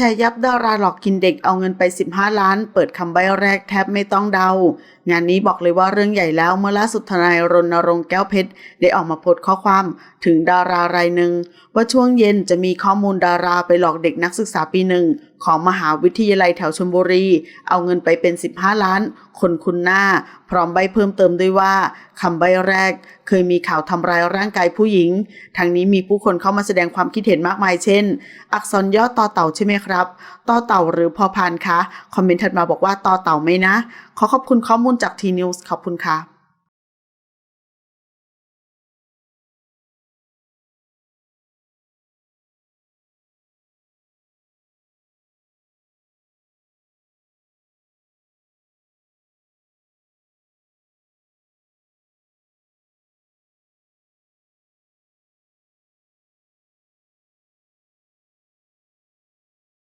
ชร์ยับดาราหลอกกินเด็กเอาเงินไป 15 ล้าน เปิดคำใบแรกแทบไม่ต้องเดา งานนี้บอกเลยว่าเรื่องใหญ่แล้วเมื่อล่าสุดทนายรณรงค์แก้วเพชร ได้ออกมาโพสต์ข้อความถึงดารารายหนึ่งว่าช่วงเย็นจะมีข้อมูลดาราไปหลอกเด็กนักศึกษาปีหนึ่ง ของมหาวิทยาลัยแถวชลบุรี เอาเงินไปเป็น 15 ล้าน คนคุณหน้า พร้อมใบเพิ่มเติมด้วยว่าคำใบแรก เคยมีข่าวทำร้ายร่างกายผู้หญิง ทางนี้มีผู้คนเข้ามาแสดงความคิดเห็นมากมายเช่น อักษรย่อต่อเต่าใช่ไหมครับต่อเต่าหรือพอพานคะ คอมเมนต์ถัดมาบอกว่าต่อเต่าไหมนะ ขอขอบคุณข้อมูลจากทีนิวส์ขอบคุณครับ